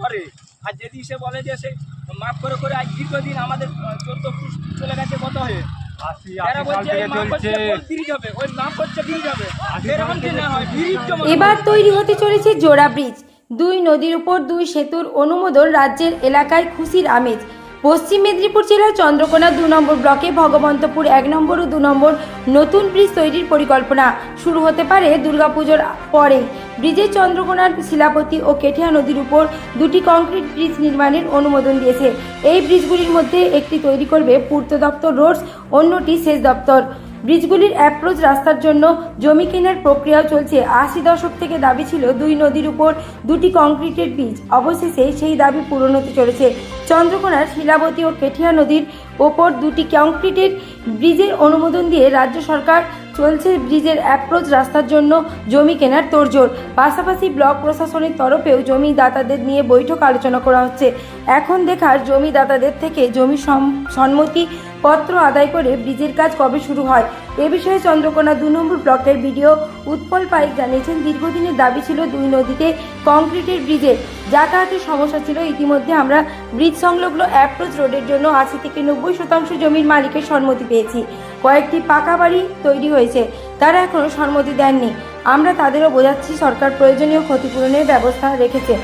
ধরে। আর যদি সে বলে যে সে মাফ করে করে আজ দীর্ঘদিন আমাদের চোদ্দ চলে গেছে কত হয়ে? হয় এবার তৈরি হতে চলেছে জোড়া ব্রিজ। দুই নদীর উপর দুই সেতুর অনুমোদন রাজ্যের এলাকায় খুশির আমেজ। পশ্চিম মেদিনীপুর জেলার চন্দ্রকোনা দু নম্বর ব্লকে ভগবন্তপুর এক নম্বর ও দু নম্বর নতুন ব্রিজ তৈরির পরিকল্পনা শুরু হতে পারে দুর্গাপুজোর পরে। ব্রিজের চন্দ্রকোনার শিলাপতি ও কেঠিয়া নদীর উপর দুটি কংক্রিট ব্রিজ নির্মাণের অনুমোদন দিয়েছে। এই ব্রিজগুলির মধ্যে একটি তৈরি করবে পূর্ত দপ্তর রোডস, অন্যটি সেচ দপ্তর। ব্রিজগুলির অ্যাপ্রোচ রাস্তার জন্য জমি কেনার প্রক্রিয়াও চলছে। আশি দশক থেকে দাবি ছিল দুই নদীর উপর দুটি কংক্রিটের ব্রিজ। অবশেষে সেই দাবি পূরণ হতে চলেছে। চন্দ্রকোনার শিলাবতী ও কেঠিয়া নদীর ওপর দুটি কংক্রিটের ব্রিজের অনুমোদন দিয়ে রাজ্য সরকার চলছে ব্রিজের অ্যাপ্রোচ রাস্তার জন্য জমি কেনার তোড়জোড়। পাশাপাশি ব্লক প্রশাসনের তরফেও জমিদাতাদের নিয়ে বৈঠক আলোচনা করা হচ্ছে। এখন দেখার জমিদাতাদের থেকে জমি সম- সম্মতি পত্র আদায় করে ব্রিজের কাজ কবে শুরু হয়? এ বিষয়ে চন্দ্রকোনা দু নম্বর ব্লকের বিডিও উৎপল পাইক জানিয়েছেন, দীর্ঘদিনের দাবি ছিল দুই নদীতে কংক্রিটের ব্রিজে যাতায়াতের সমস্যা ছিল। ইতিমধ্যে আমরা ব্রিজ সংলগ্ন অ্যাপ্রোচ রোডের জন্য আশি থেকে নব্বই শতাংশ জমির মালিকের সম্মতি পেয়েছি। কয়েকটি পাকা বাড়ি তৈরি হয়েছে, তারা এখনও সম্মতি দেননি। আমরা তাদেরও বোঝাচ্ছি, সরকার প্রয়োজনীয় ক্ষতিপূরণের ব্যবস্থা রেখেছে।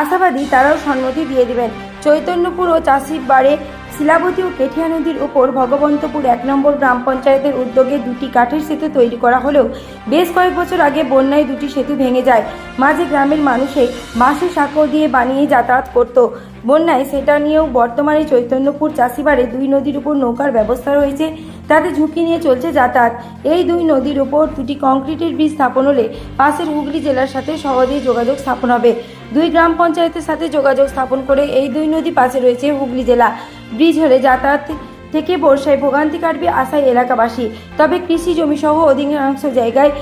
আশাবাদী তারাও সম্মতি দিয়ে দেবেন। চৈতন্যপুর ও চাষিবাড়ে শিলাবতী ও কেঠিয়া নদীর উপর ভগবন্তপুর এক নম্বর গ্রাম পঞ্চায়েতের উদ্যোগে দুটি কাঠের সেতু তৈরি করা হলেও বেশ কয়েক বছর আগে বন্যায় দুটি সেতু ভেঙে যায়। মাঝে গ্রামের মানুষে বাঁশে সাঁকো দিয়ে বানিয়ে যাতায়াত করত। বন্যায় সেটা নিয়েও বর্তমানে চৈতন্যপুর চাষিবাড়ে দুই নদীর উপর নৌকার ব্যবস্থা রয়েছে। তাতে ঝুঁকি নিয়ে চলছে যাতায়াত। এই দুই নদীর উপর দুটি কংক্রিটের ব্রিজ স্থাপন হলে পাশের হুগলি জেলার সাথে সহজেই যোগাযোগ স্থাপন হবে। দুই গ্রাম পঞ্চায়েতের সাথে যোগাযোগ স্থাপন করে এই দুই নদী পাশে রয়েছে হুগলি জেলা। ব্রিজ হলে যাতায়াত থেকে বর্ষায় ভোগান্তি কাটবে আশায় এলাকাবাসী। তবে কৃষি জমি সহ অধিকাংশ জায়গায়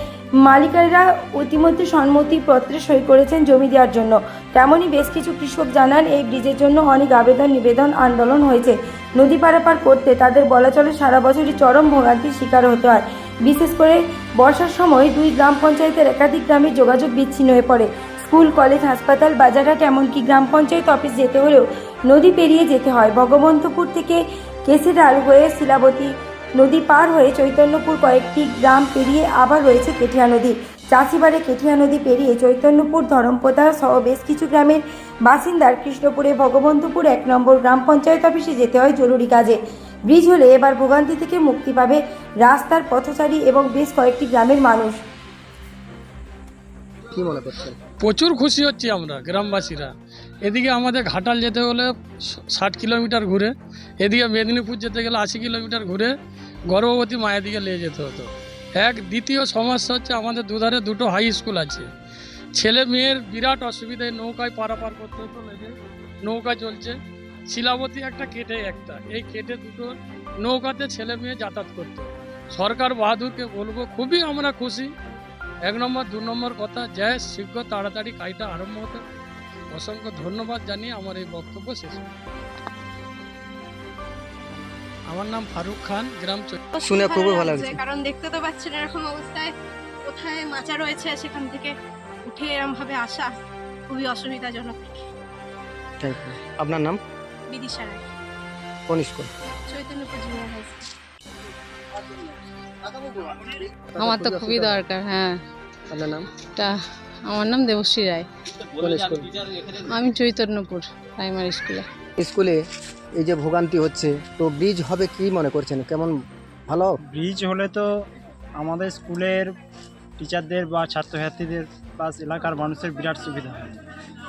মালিকাররা ইতিমধ্যে সম্মতিপত্রে সই করেছেন জমি দেওয়ার জন্য। তেমনই বেশ কিছু কৃষক জানান, এই ব্রিজের জন্য অনেক আবেদন, নিবেদন, আন্দোলন হয়েছে। নদী পারাপার করতে তাদের বলা চলে সারা বছরই চরম ভোগান্তির শিকার হতে হয়। বিশেষ করে বর্ষার সময় দুই গ্রাম পঞ্চায়েতের একাধিক গ্রামে যোগাযোগ বিচ্ছিন্ন হয়ে পড়ে। স্কুল, কলেজ, হাসপাতাল, বাজারহাট, এমনকি গ্রাম পঞ্চায়েত অফিস যেতে হলেও নদী পেরিয়ে যেতে হয়। ভগবন্তপুর থেকে কেসিডাল হয়ে শিলাবতী নদী পার হয়ে চৈতন্যপুর কয়েকটি গ্রাম পেরিয়ে আবার রয়েছে কেঠিয়া নদী। চাষিবাড়ে কেঠিয়া নদী পেরিয়ে চৈতন্যপুর ধরমপোতা সহ বেশ কিছু গ্রামের বাসিন্দার কৃষ্ণপুরে ভগবন্তপুর এক নম্বর গ্রাম পঞ্চায়েত অফিসে যেতে হয় জরুরি কাজে। ব্রিজ হলে এবার ভোগান্তি থেকে মুক্তি পাবে রাস্তার পথচারী এবং বেশ কয়েকটি গ্রামের মানুষ। কি মনে করছেন? প্রচুর খুশি হচ্ছি আমরা, গ্রামবাসীরা। এদিকে আমাদের ঘাটাল যেতে হলে ষাট কিলোমিটার ঘুরে, এদিকে মেদিনীপুর যেতে গেলে আশি কিলোমিটার ঘুরে গর্ভবতী মায়ের দিকে নিয়ে যেতে হতো। এক দ্বিতীয় সমস্যা হচ্ছে আমাদের দুধারে দুটো হাই স্কুল আছে। ছেলে মেয়ের বিরাট অসুবিধায় নৌকায় পারাপার করতে হতো লেগে নৌকা চলছে। শিলাবতী একটা কেটে একটা, এই কেটে দুটো নৌকাতে ছেলে মেয়ে যাতায়াত করতো। সরকার বাহাদুরকে বলব, খুবই আমরা খুশি এক নম্বর দু নম্বর কথা যে শীঘ্র তাড়াতাড়ি কাজটা আরম্ভ হতে। অসংখ্য ধন্যবাদ জানিয়ে আমার এই বক্তব্য শেষ আমার নাম ফারুক খান গ্রাম শুনে খুবই ভালো লাগছে। কারণ দেখতে তো পাচ্ছেন এরকম অবস্থায় কোথায় মাচা রয়েছে সেখান থেকে উঠে এরকম ভাবে আসা খুবই অসুবিধাজনক। আপনার নাম? বিদিশা রায়। কোন school? Chaitanyapur junior high school. আমার তো খুবই দরকার হ্যাঁ। আপনার নাম? তা আমার নাম দেবশ্রী রায়। কোন স্কুল? আমি চৈতন্যপুর প্রাইমারি স্কুলে। স্কুলে এই যে ভোগান্তি হচ্ছে তো ব্রিজ হবে কি মনে করছেন? কেমন ভালো? ব্রিজ হলে তো আমাদের স্কুলের টিচারদের বা ছাত্রছাত্রীদের প্লাস এলাকার মানুষের বিরাট সুবিধা হয়।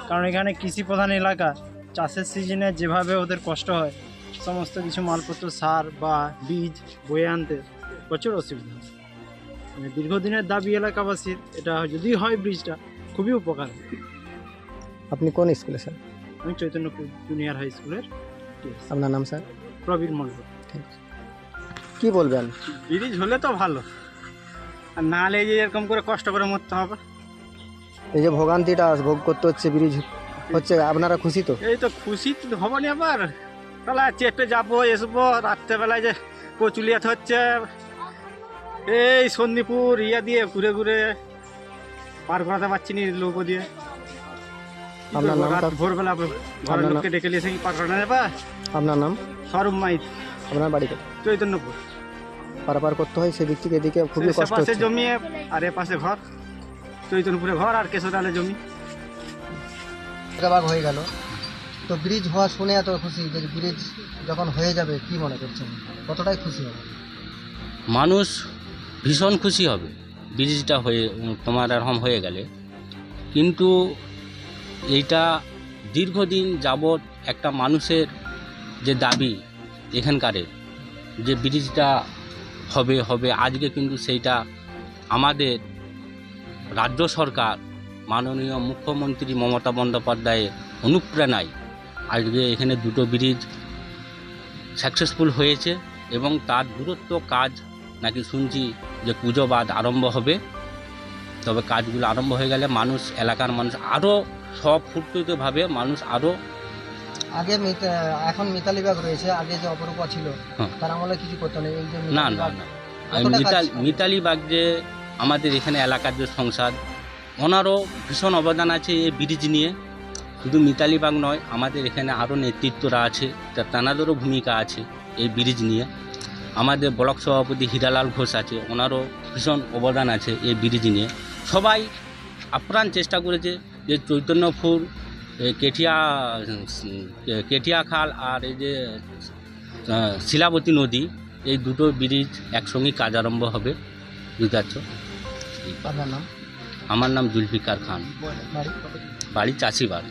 কারণ এখানে কৃষি প্রধান এলাকা চাষের সিজনে যেভাবে ওদের কষ্ট হয় সমস্ত কিছু মালপত্র সার বা বীজ বয়ে আনতে প্রচুর অসুবিধা হয় মানে দীর্ঘদিনের দাবি এলাকাবাসীর এটা যদি হয় ব্রিজটা খুবই উপকার আপনি কোন স্কুলে স্যার? আমি চৈতন্যপুর জুনিয়র হাই স্কুলের আপনার নাম স্যার? প্রবীর মল্ল কি বলবেন? ব্রিজ হলে তো ভালো। আর না হলে যে এরকম করে কষ্ট করে মরতে হবে। এই যে ভোগান্তিটা ভোগ করতে হচ্ছে ব্রিজ হচ্ছে আপনারা খুশি তো? এই তো খুশি তো হব নি আবার। তাহলে চেপে যাব এসবো রাত্রেবেলায় যে কচুলিয়াত হচ্ছে। এই সন্দীপুর ইয়া দিয়ে ঘুরে ঘুরে পার করাতে পারছি নি লোক দিয়ে। রাত ভোরবেলা ঘরের লোককে ডেকে নিয়েছে কি পাঠানো যাবে? আপনার নাম? মাইত। আপনার বাড়িতে? চৈতন্যপুর। পারাপার করতে হয় সেদিক থেকে এদিকে খুবই সে কষ্ট পাশে জমি আর এ পাশে ঘর। চৈতন্যপুরে ঘর আর কেশোদালে জমি। ভাগ হয়ে গেল। তো ব্রিজ হওয়া শুনে এত খুশি যে ব্রিজ যখন হয়ে যাবে, কি মনে করছেন? কতটাই খুশি হবে? মানুষ ভীষণ খুশি হবে ব্রিজটা হয়ে, তোমার এরকম হয়ে গেলে। কিন্তু এইটা দীর্ঘদিন যাবৎ একটা মানুষের যে দাবি এখানকারের যে ব্রিজটা হবে হবে, আজকে কিন্তু সেইটা আমাদের রাজ্য সরকার, মাননীয় মুখ্যমন্ত্রী মমতা বন্দ্যোপাধ্যায়ের অনুপ্রেরণায় আজকে এখানে দুটো ব্রিজ সাকসেসফুল হয়েছে এবং তার দূরত্ব কাজ নাকি শুনছি যে পুজো বাদ আরম্ভ হবে। তবে কাজগুলো আরম্ভ হয়ে গেলে মানুষ এলাকার মানুষ আরও সব ফুটফুটভাবে মানুষ আরও আগে এখন মিতালি বাগ রয়েছে আগে যে অপরূপা ছিল হ্যাঁ। তার আমলে কিছু করতো না এই যে না না মিতালি বাগ যে আমাদের এখানে এলাকার যে সংসদ ওনারও ভীষণ অবদান আছে এই ব্রিজ নিয়ে। শুধু মিতালি বাগ নয় আমাদের এখানে আরও নেতৃত্বরা আছে তা তানাদেরও ভূমিকা আছে এই ব্রিজ নিয়ে। আমাদের ব্লক সভাপতি হীরালাল ঘোষ আছে ওনারও ভীষণ অবদান আছে এই ব্রিজ নিয়ে। সবাই আপ্রাণ চেষ্টা করেছে যে চৈতন্যপুর কেঠিয়া কেঠিয়া খাল আর এই যে শিলাবতী নদী এই দুটো ব্রিজ একসঙ্গে কাজ আরম্ভ হবে বুঝতে পারছ? নাম? আমার নাম জুলফিকার খান। বাড়ি? বাড়ি চাষিবাড়ি।